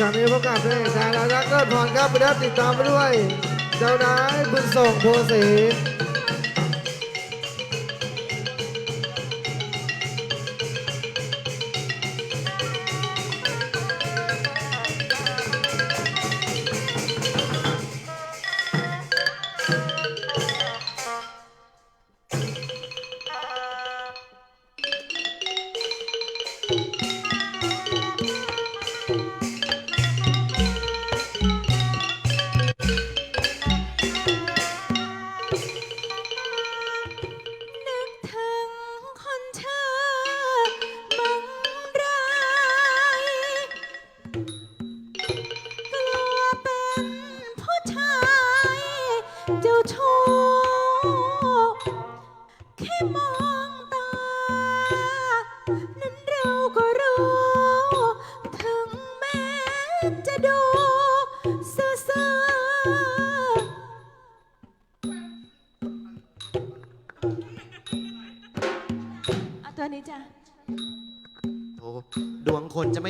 จากนี้พบกับเพลงสายรารักเลิศพรครับไปรับติดตามไปด้วย เจ้านายบุญส่งโพสี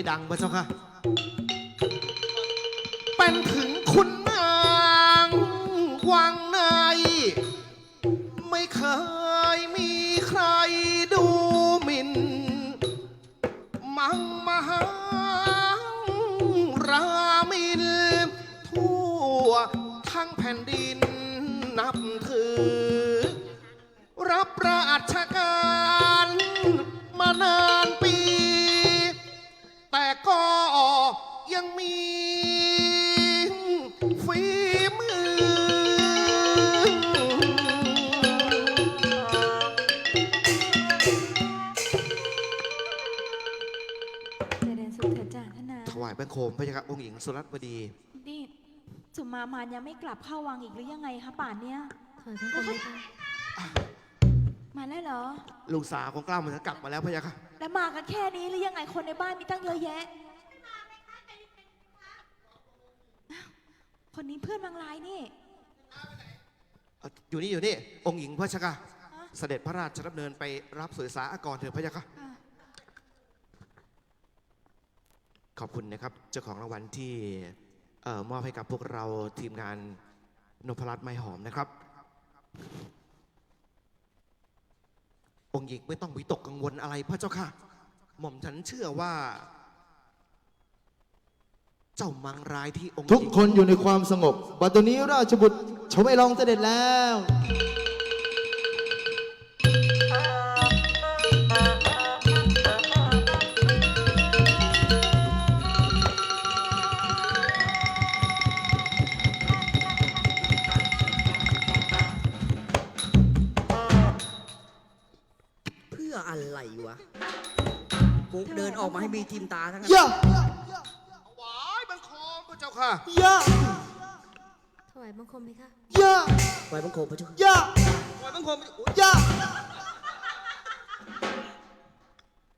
ดังพระเจ้าค่ะ เป็นถึงคุณนางวังใน ไม่เคยมีใครดูหมิ่น มังมหารามิน ทั่วทั้งแผ่นดินนับถือ รับราช เจริญสุขเถิดจ้าท่านนาถวายบังคมพระยาค่ะองค์หญิงสุรัตวดี นี่สุมามานยังไม่กลับเข้าวังอีกหรือยังไงคะป่านเนี้ยถอยทั้งคนเลยค่ะมาแล้วเหรอ ลูกสาวของกล้าวมันกลับมาแล้วพระยาค่ะแล้วมากันแค่นี้หรือยังไงคนในบ้านมีตั้งเยอะแยะอ้าวคนนี้เพื่อนบางรายนี่เอ่ออยู่นี่อยู่นี่องค์หญิงพระชะค่ะฮะเสด็จพระราชดำเนินไปรับสวยสาอากรเถิดพระยาค่ะ อะ ขอบคุณนะครับ เจ้าของรางวัลที่เอ่อมอบให้กับพวกเราทีมงานนพรัตน์ไม้หอมนะครับ องค์หญิงไม่ต้องวิตกกังวลอะไรพระเจ้าค่ะ หม่อมฉันเชื่อว่า เจ้ามังรายที่องค์หทุกญิง คนอยู่ในความสงบ บัดตรนี้ราชบุตรชมไอลองเสด็จแล้ว วะ กูเดินออกมาให้มีทีมตาทั้งนั้นย่าหวายบังคมพระเจ้าค่ะย่าถวายบังคมไหมคะย่าไว้บังคมพระเจ้าย่าถอยบังคมย่า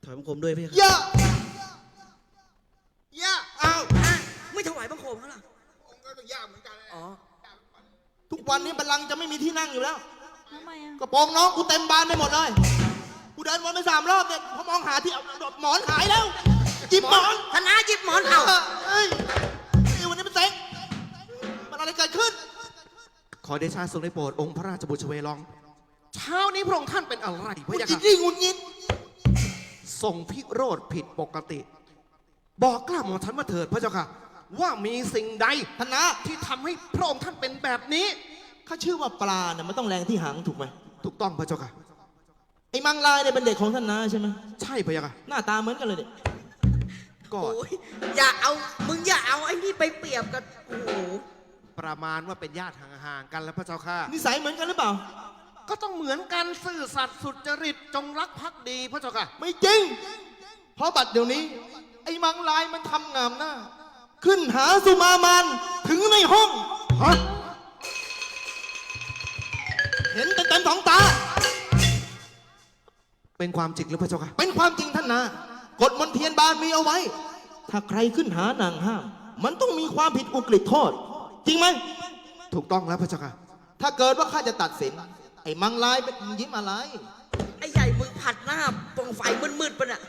ถอยบังคมด้วยพี่ย่าย่าอ้าวไม่ถวายบังคมเขาล่ะองค์ก็ต้องย่าเหมือนกันอ๋อ ทุกวันนี้บัลลังก์จะไม่มีที่นั่งอยู่แล้ว ทำไมอะกระโปรงน้องกูเต็มบานไปหมดเลย กูเดินวนไปสามรอบเนี่ยพอมองหาที่เอาหมอนหายแล้วจิบหมอนธนาจิบหมอนเอาเอ้ยนี่วันนี้เป็นเซ็งมันอะไรเกิดขึ้น ขอเดชาทรงได้โปรดองค์พระราชบุตรชเวลอง เช้านี้พระองค์ท่านเป็นอะไรพกูระยาจิค่ะตยิ่งหงุดหงิดทรงพิโรธผิดปกติ บอกกล้าหมอมฉันมาเถิดพระเจ้าค่ะ ว่ามีสิ่งใดธนะที่ทำให้พระองค์ท่านเป็นแบบนี้เขาชื่อว่าปลาเนี่ยมันต้องแรงที่หางถูกไหมถูกต้องพระเจ้าค่ะ ไอ้มังลายเนี่ยเป็นเด็กของท่านนาใช่ไหมใช่พระเจ้าค่ะหน้าตาเหมือนกันเลยเนี่ยก็ โอ้ยอย่าเอามึงอย่าเอาไอ้นี่ไปเปรียบกับโอ้โหประมาณว่าเป็นญาติห่างๆกันแล้วพระเจ้าค่ะ นิสัยเหมือนกันหรือเปล่า ก็ต้องเหมือนกันซื่อสัตย์สุจริตจงรักภักดีพระเจ้าค่ะ ไม่จริง เพราะบัดเดี๋ยวนี้ ไอ้มังลายมันทำงามหน้า ขึ้นหาสุมามันถึงในห้อง ฮะ เห็นเต็มๆสองตา เป็นความจริงหรือพระเจ้าค่ะ เป็นความจริงท่านนากฎมนเทียนบานมีเอาไว้ ถ้าใครขึ้นหานางห้าม มันต้องมีความผิดอุกฤษโทษ จริงไหม ถูกต้องแล้วพระเจ้าค่ะ ถ้าเกิดว่าข้าจะตัดสิน ไอ้มังลายเป็นยิ้มอะไร ไอ้ใหญ่มึงผัดหน้าปองไฟมืดๆปะน่ะ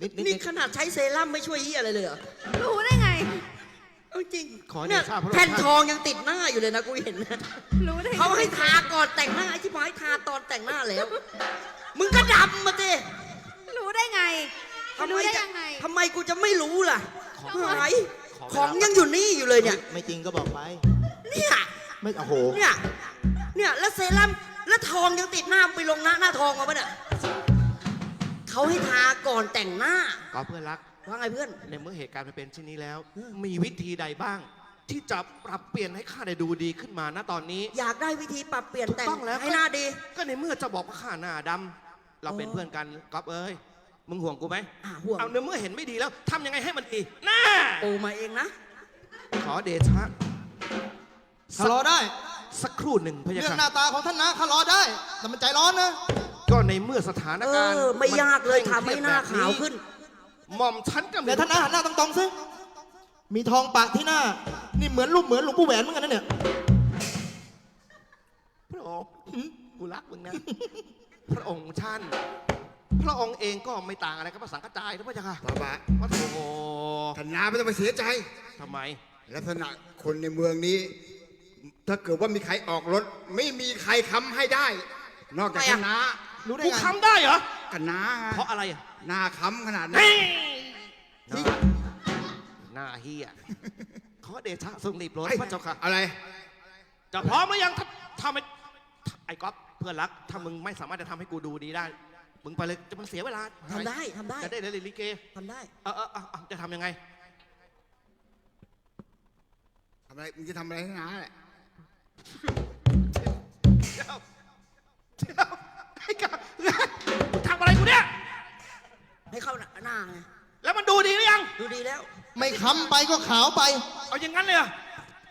นิดนิดนี่ขนาดใช้เซรั่มไม่ช่วยเหียอะไรเลยเหรอรู้ได้ไงริงขอเดเนี่ยชะพระองค์ แผ่นท่านทองยังติดหน้าอยู่เลยนะกูเห็นนะรู้ได้ไงเขาให้ทาก่อนแต่งหน้าไอ้ที่พายทาตอนแต่งหน้าแล้ว มึงก็ดำมาสิรู้ได้ไงทำไมรู้ได้จะยังไง ทำไมกูจะไม่รู้ล่ะของหายของของยังอยู่นี่อยู่เลยเนี่ย ไม่จริงก็บอกไป เนี่ย ไม่โอ้โหเนี่ย เนี่ย แล้วเซรั่ม แล้วทองยังติดหน้าไปลงหน้าหน้าทองมาปะเนี่ยเขาให้ทาก่อนแต่งหน้าก็เพื่อนรัก ว่าไงเพื่อน ในเมื่อเหตุการณ์มันเป็นเช่นนี้แล้วอืมมีวิธีใดบ้าง ที่จะปรับเปลี่ยนให้ข้าได้ดูดีขึ้นมาณตอนนี้ อยากได้วิธีปรับเปลี่ยนแต่งถูกต้องแล้ว ให้หน้าดี ก็ในเมื่อจะบอกว่าข้าหน้าดำ เราเป็นอ๋อเพื่อนกันก๊อฟเอ้ยมึงห่วงกูไหมอ่าห่วงเอาในเมื่อเห็นไม่ดีแล้วทำยังไงให้มันดีน่าโอมาเองนะขอเดชะข้ารอได้ สักครู่หนึ่งพะยะเรื่องหค่ะน้าตาของท่านนะข้ารอได้ แต่มันใจร้อนนะ ก็ในเมื่อสถานเอการณ์อ ไม่ยากเลยนทำให้หน้าขาวขึ้น หม่อมฉันก็ไม่เดี๋ยวท่านนะหันหน้าตรงๆซิมีทองปะที่หน้า นี่เหมือนรูปเหมือนหลวงปู่แหวนเหมือนกันนะเนี่ย พระองค์กูรักมึงนะ พระองค์ท่าน พระองค์เองก็ไม่ต่างอะไรกับพระสังฆจายนะพระเจ้าค่ะบาบาพระโถท่านนาไม่ต้องไปเสียใจ ทำไม ลักษณะคนในเมืองนี้ ถ้าเกิดว่ามีใครออกรถ ไม่มีใครค้ำให้ได้ นอกจากทำไมอะ ท่านนารู้ได้กูไงค้ำได้เหรอ กันนาไงเพราะอะไรอะหน้าค้ำขนาดนั้นนี่นี่หน้าเฮียขอเดชะทรงรีบรถพระเจ้าค่ะ อะไร จะพร้อมหรือยังถ้าถ้าไม่ไอ้ก๊อฟ เพื่อนรัก ถ้ามึงไม่สามารถจะทำให้กูดูดีได้ มึงไปเลยจะมันเสียเวลาทำได้ทำได้ จะได้เลยนลิเกทำได้ เออเออเออเออจะทำยังไง ทำอะไรมึงจะทำอะไรให้นาแหละเดี๋ยวเดี๋ยวไอ้กาทำอะไรกูเนี่ย ให้เข้าหน้าหน้าไงแล้วมันดูดีหรือยัง ดูดีแล้ว ไม่ค้ำไปก็ขาวไปเอาอย่างนั้นเลยเหรอ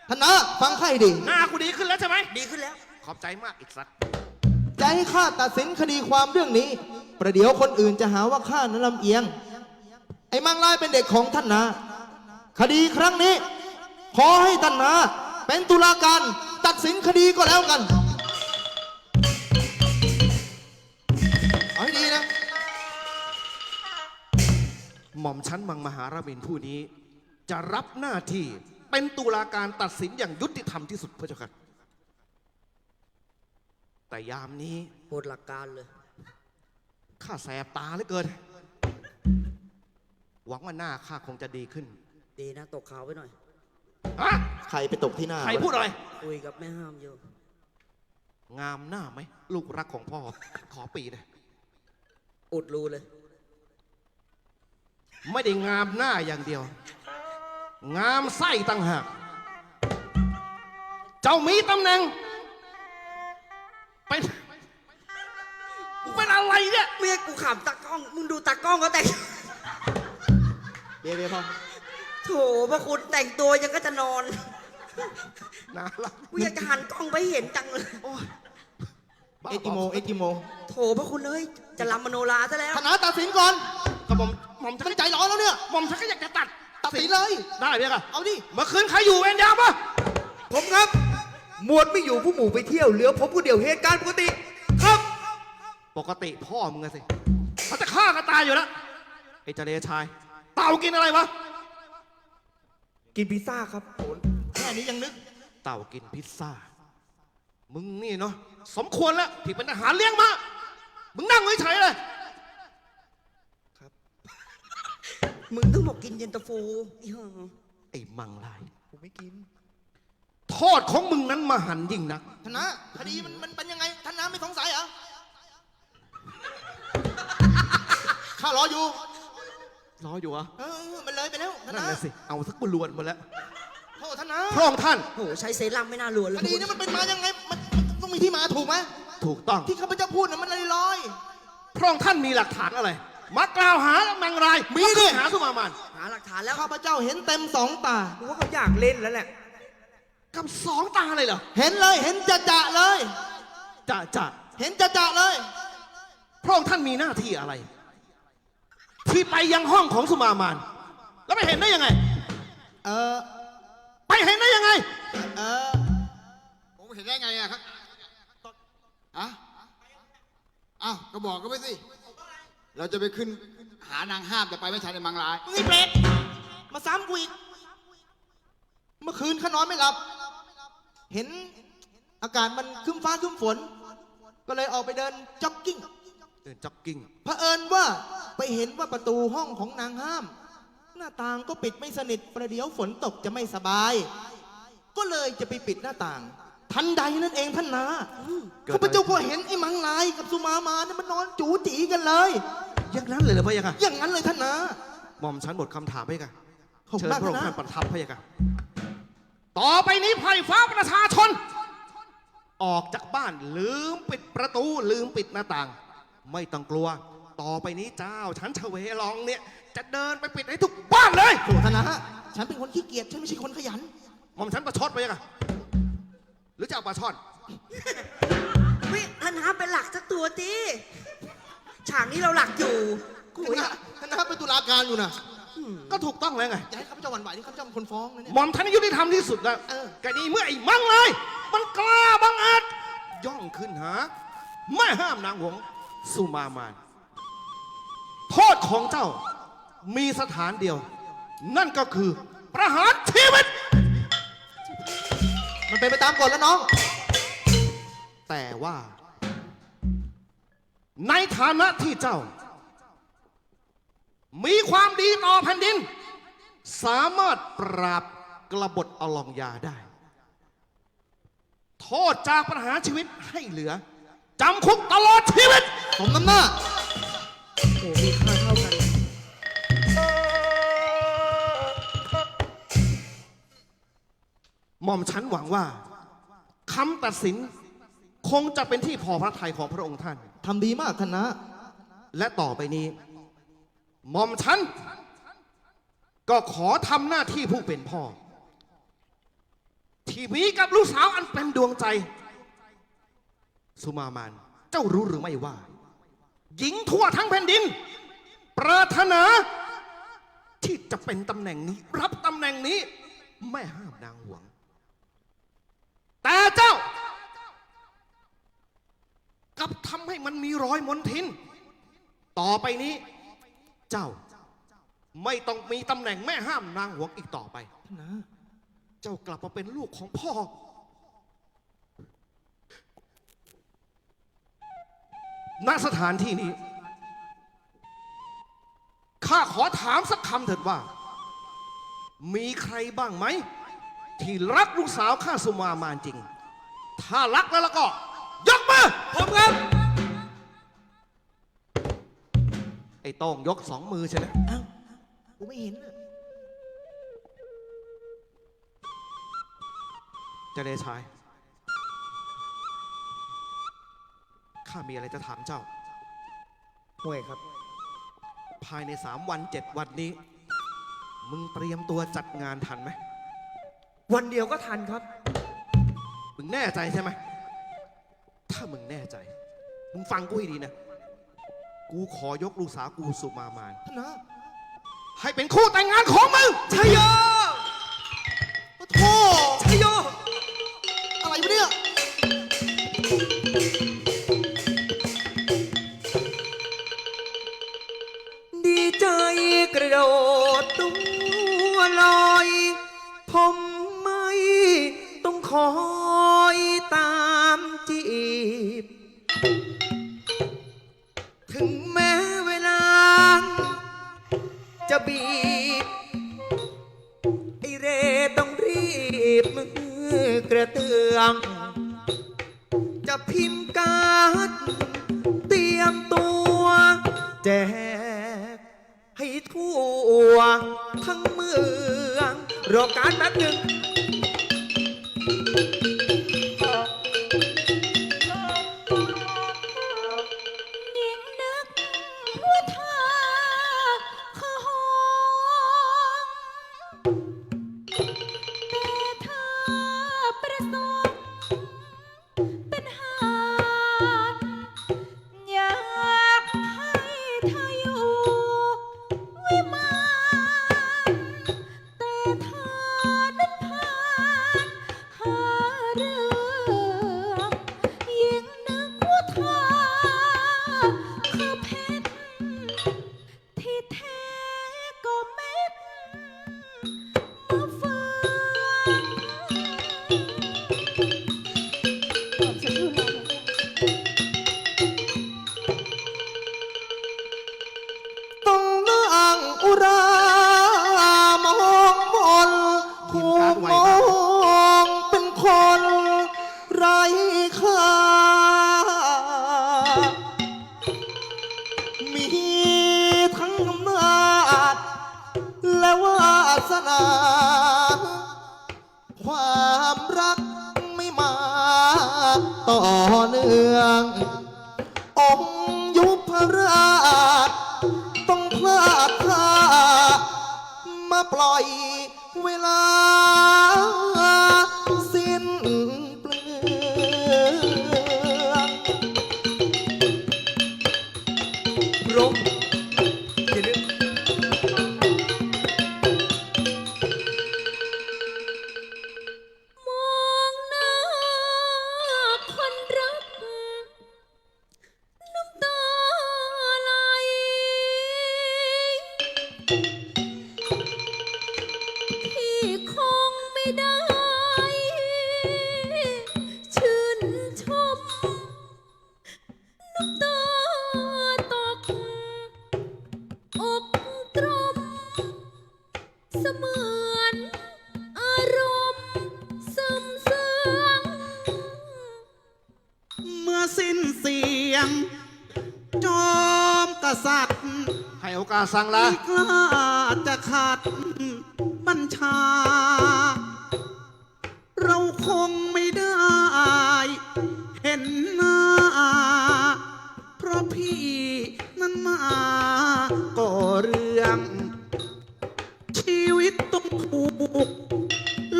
ท่านนะฟังใครดี หน้ากูดีขึ้นแล้วใช่ไหม ดีขึ้นแล้ว ขอบใจมากอีกสัตว์ จะให้ข้าตัดสินคดีความเรื่องนี้ ประเดี๋ยวคนอื่นจะหาว่าข้านั้นลำเอียง ไอ้มังลายเป็นเด็กของท่านนาคดีครั้งนี้ ขอให้ท่านนาเป็นตุลาการตัดสินคดีก็แล้วกันเอาให้ดีนะ หม่อมชั้นมังมหารามินผู้นี้ จะรับหน้าที่เป็นตุลาการตัดสินอย่างยุติธรรมที่สุดพระเจ้าค่ะ แต่ยามนี้โหดหลักการเลย ข้าแสบตาเหลือเกิน หวังว่าหน้าข้าคงจะดีขึ้นดีนะตกขาวไปหน่อยฮะใครไปตกที่หน้าใครพูดอะไร คุยกับแม่ห้ามอยู่ งามหน้าไหม ลูกรักของพ่อ ขอปีเลยอุดรูเลย ไม่ได้งามหน้าอย่างเดียว งามไส้ต่างหาก เจ้ามีตำแหน่ง เป็นเป็นอะไรเนี่ย เมียกูขำตากล้อง มึงดูตากล้องเขาแต่งเบียร์เบียร์พอโถพระคุณแต่งตัวยังก็จะนอนน่ารักกูอยากจะหันกล้องไปเห็นจังเลยโอ้ยบ้าเอ็กกิโมเอ็กกิโมโถพระคุณเอ้ย จะลำมโนราซะแล้วท่านนาตัดสินก่อนกระหม่อมหม่อมฉัท่านนใจร้อนแล้วเนี่ย หม่อมฉันก็อยากจะตัดตัดสินเลย ได้ไหมคะเอาดิ เมื่อคืนใครอยู่เวรยามปะผมครับห มวดไม่อยู่ผู้หมู่ไปเที่ยวเหลือผมผู้เดียวเหตุการณ์ปกติ ครับ ปกติพ่อมึงอะสิเขาจะฆ่ากันตายอยู่แล้วไอ้เจเลชาย เต่ากินอะไรวะ กินพิซซ่าครับแค่นี้ยังนึก เต่ากินพิซซ่า มึงนี่เนาะสมควรแล้วที่เป็นทหารเลี้ยงมา มึงนั่งเฉยๆเลยมึงต้องบอกกินเย็นตาโฟอีห่าไอ้มังลาย ผมไม่กิน โทษของมึงนั้นมหันต์ยิ่งนักท่านนะคดีมันมันเป็นยังไงท่านนาไม่สงสัยเหรอ ข้ารออยู่ รออยู่เหรอะเออ มันเลยไปแล้วท่านนั่นนะแหละสิ เอาสักบรวนหมาแล้วโทษท่านนะพระองค์ท่านโหใช้เซรั่มไม่น่ารวนเลคยดีนี้มันเป็นมายังไง มันมันต้องมีที่มาถูกไหมถูกต้อง ที่ข้าพเจ้าพูดน่ะมันลอยพระองค์ท่านมีหลักฐานอะไร มากล่าวหามังรายมีดิว่าเคยหาสุมามาน หาหลักฐานแล้วๆข้าพเจ้าเห็นเต็มสองตา กูว่าเขาอยากเล่นแล้วแหละ กับสองตาเลยเหรอ เห็นเลยเห็นจะจะๆเลย จะจะเห็นจะจะๆเลย พระองค์ท่านมีหน้าที่อะไร ที่ไปยังห้องของสุมามาน แล้วไปเห็นได้ยังไง เออไปเห็นได้ยังไง เออผมเห็นได้ไงอะครับอะอ้าวก็บอกก็ไปสิ เราจะไปขึ้นหานางห้ามแต่ไปไม่ทันในมังลาย มึงไอ้เปรตมาซ้ำกูอีก เมื่อคืนข้านอนไม่หลับ เห็นอากาศมันครึ้มฟ้าครึ้มฝน ก็เลยออกไปเดินจ็อกกิ้งเดินจ็อกกิ้งเผอิญว่าไปเห็นว่าประตูห้องของนางห้าม หน้าต่างก็ปิดไม่สนิทประเดี๋ยวฝนตกจะไม่สบาย ก็เลยจะไปปิดหน้าต่าง ทันใดนั่นเองท่านนาเกิดข้าอะไรพเจ้าก็เห็นไอ้มังลายกับสุมามาเนี่ยมันนอนจูจีกันเลย อย่างนั้นเลยเหรอพะยะค่ะอย่างนั้นเลยท่านนาหม่อมฉันหมดคำถามพะยะค่ะขอบคุเชิณญมากพระองค์นะท่านประทับพะยะค่ะ ต่อไปนี้ไพร่ฟ้าประชาชน ออกจากบ้านลืมปิดประตูลืมปิดหน้าต่าง ไม่ต้องกลัว ต่อไปนี้เจ้าฉันเฉวลองเนี่ย จะเดินไปปิดให้ทุกบ้านเลยโอ้ท่านนาฉันเป็นคนขี้เกียจฉันไม่ใช่คนขยันหม่อมฉันประชดไปยังไงหรือจะเอาปลาช่อนเฮ้ยท่านน้าเป็นหลักสักตัวตีฉากนี้เราหลักอยู่โอ้ท่านยนาท่านนาเป็นตุลาการอยู่นะ ก็ถูกต้องแล้วไงอย่าให้ข้าพเจ้าหวั่นไหวนี่ข้าพเจ้าเป็นคนฟ้องนะเนี่ย หม่อมฉันยุติธรรมที่สุดแล้วเออ แกนี่เมื่อไอ้มังเลย มันกล้าบังอาจย่องขึ้นหาไม่ห้ามนางหวงสุมามานโทษของเจ้ามีสถานเดียว นั่นก็คือประหารชีวิต มันเป็นไปตามกฎแล้วน้อง แต่ว่า ในฐานะที่เจ้า มีความดีต่อแผ่นดิน สามารถปราบกระบฏอลองยาได้ โทษจากประหารชีวิตให้เหลือจำคุกตลอดชีวิตสมน้ำหน้าโอ้มีค่าเท่ากัน หม่อมฉันหวังว่าคำตัดสินคงจะเป็นที่พอพระทัยของพระองค์ท่าน ทำดีมากท่านนะและต่อไปนี้ หม่อมฉัน ก็ขอทำหน้าที่ผู้เป็นพ่อ ที่มีกับลูกสาวอันเป็นดวงใจ สุมามานเจ้ารู้หรือไม่ว่า หญิงทั่วทั้งแผ่นดิน ปรารถนาที่จะเป็นตำแหน่งนี้ รับตำแหน่งนี้ไม่ห้ามนางหวง แต่เจ้ากลับทำให้มันมีรอยมนทิน ต่อไปนี้ เจ้า ไม่ต้องมีตำแหน่งแม่ห้ามนางหวงอีกต่อไปท่านนะ เจ้ากลับมาเป็นลูกของพ่อ ณ สถานที่นี้ ข้าขอถามสักคำเถิดว่า มีใครบ้างไหม ที่รักลูกสาวข้าสุมามานจริง ถ้ารักแล้วแล้วก็ ยกมือ ผมครับ ไอ้โต้งยกสองมือใช่ไหมอ้าวกูไม่เห็นน่ะเจะเดชาย ข้ามีอะไรจะถามเจ้า ห่วยครับ ภายในสามวันเจ็ดวันนี้ มึงเตรียมตัวจัดงานทันไหม วันเดียวก็ทันครับ มึงแน่ใจใช่ไหม ถ้ามึงแน่ใจ มึงฟังกูให้ดีนะ กูขอยกลูกสาวกูสุมามานท่านนะให้เป็นคู่แต่งงานของมึงชยโยโอ้โธ่ชยโย อะไรวะเนี่ย ดีใจกระโดดตัวลอยผมไม่ีทั้งอำนาจ และวาสนา ความรักไม่มาต่อเนื่อง องค์ยุพราช ต้องพลาดท่ามาปล่อยเวลา ษัตริย์ให้โอกาสสั่งละไม่กล้าจะขัดบัญชา เราคงไม่ได้ เห็นหน้า เพราะพี่นั้นมาก่อเรื่อง ชีวิตต้องถูก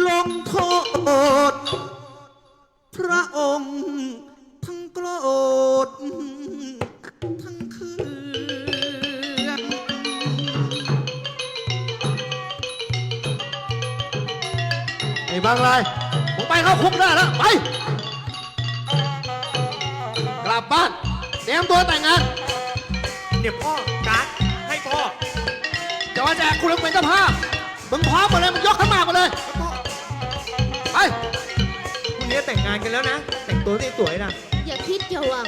ลงโทษ พระองค์ทั้งโกรธางรายผมไปเข้าคุกได้แล้วไป กลับบ้าน เตรียมตัวแต่งงาน เดี๋ยวพ่อการ์ดให้พ่อจะว่าแจกคุณเป็นเจ้าภาพมึงพร้อมหมดเลยมึงยกขึ้นมาหมดเลยไปพรุ่งนี้แต่งงานกันแล้วนะ แต่งตัวสวยๆนะอย่าคิดอย่าหวัง